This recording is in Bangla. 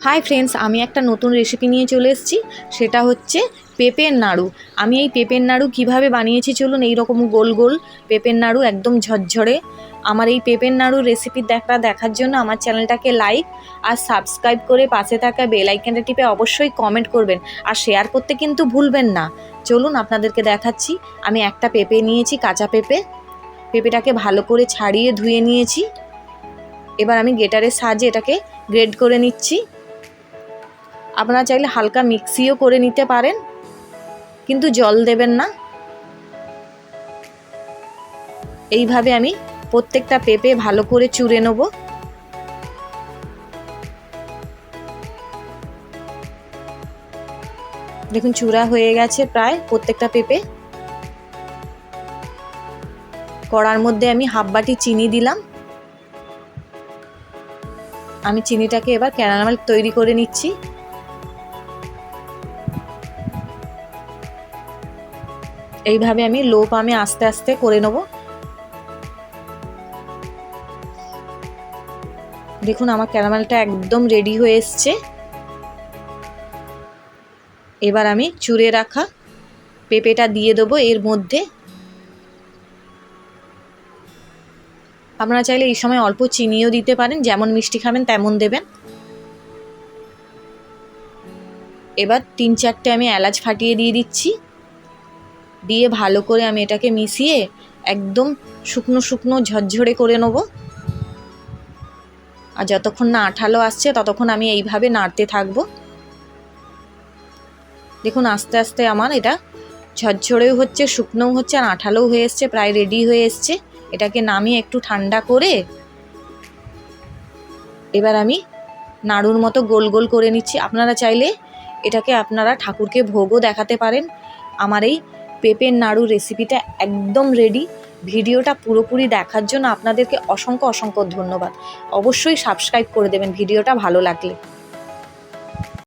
হাই ফ্রেন্ডস আমি একটা নতুন রেসিপি নিয়ে চলে এসেছি। সেটা হচ্ছে পেঁপের নাড়ু। আমি এই পেঁপের নাড়ু কীভাবে বানিয়েছি চলুন এই রকম গোল গোল পেঁপের নাড়ু একদম ঝরঝরে। আমার এই পেঁপের নাড়ু রেসিপি দেখা দেখার জন্য আমার চ্যানেলটাকে লাইক আর সাবস্ক্রাইব করে পাশে থাকা বেল আইকনটা টিপে অবশ্যই কমেন্ট করবেন আর শেয়ার করতে কিন্তু ভুলবেন না। চলুন আপনাদেরকে দেখাচ্ছি। আমি একটা পেঁপে নিয়েছি, কাঁচা পেঁপে। পেঁপেটাকে ভালো করে ছাড়িয়ে ধুয়ে নিয়েছি। এবার আমি গেটারের সাহায্যে এটাকে গ্রেড করে নিচ্ছি। আপনারা চাইলে হালকা মিক্সিও করে নিতে পারেন, কিন্তু জল দেবেন না। এইভাবে আমি প্রত্যেকটা পেঁপে ভালো করে চুড়ে নেব। দেখুন, চূড়া হয়ে গেছে প্রায় প্রত্যেকটা পেঁপে। কড়ার মধ্যে আমি হাফ বাটি চিনি দিলাম। আমি চিনিটাকে এবার ক্যারামেল তৈরি করে নিচ্ছি। এইভাবে আমি লো পামে আস্তে আস্তে করে নেব। দেখুন, আমার ক্যারামেলটা একদম রেডি হয়ে এসছে। এবার আমি চুড়ে রাখা পেঁপেটা দিয়ে দেবো এর মধ্যে। আপনারা চাইলে এই সময় অল্প চিনিও দিতে পারেন, যেমন মিষ্টি খাবেন তেমন দেবেন। এবার তিন চারটে আমি এলাচ ফাটিয়ে দিয়ে দিচ্ছি। দিয়ে ভালো করে আমি এটাকে মিশিয়ে একদম শুকনো শুকনো ঝরঝরে করে নেব। আর যতক্ষণ না আঠালো আসছে, ততক্ষণ আমি এইভাবে নাড়তে থাকব। দেখুন, আস্তে আস্তে আমার এটা ঝরঝরেও হচ্ছে, শুকনোও হচ্ছে, আর আঠালোও হয়ে এসছে, প্রায় রেডি হয়ে এসছে। এটাকে নামিয়ে একটু ঠান্ডা করে এবার আমি নাড়ুর মতো গোল গোল করে নিচ্ছি। আপনারা চাইলে এটাকে আপনারা ঠাকুরকে ভোগও দেখাতে পারেন। আমার এই পেঁপের নাড়ু রেসিপিটা একদম রেডি ভিডিওটা পুরোপুরি দেখার জন্য আপনাদেরকে অসংখ্য অসংখ্য ধন্যবাদ। অবশ্যই সাবস্ক্রাইব করে দেবেন, ভিডিওটা ভালো লাগলে।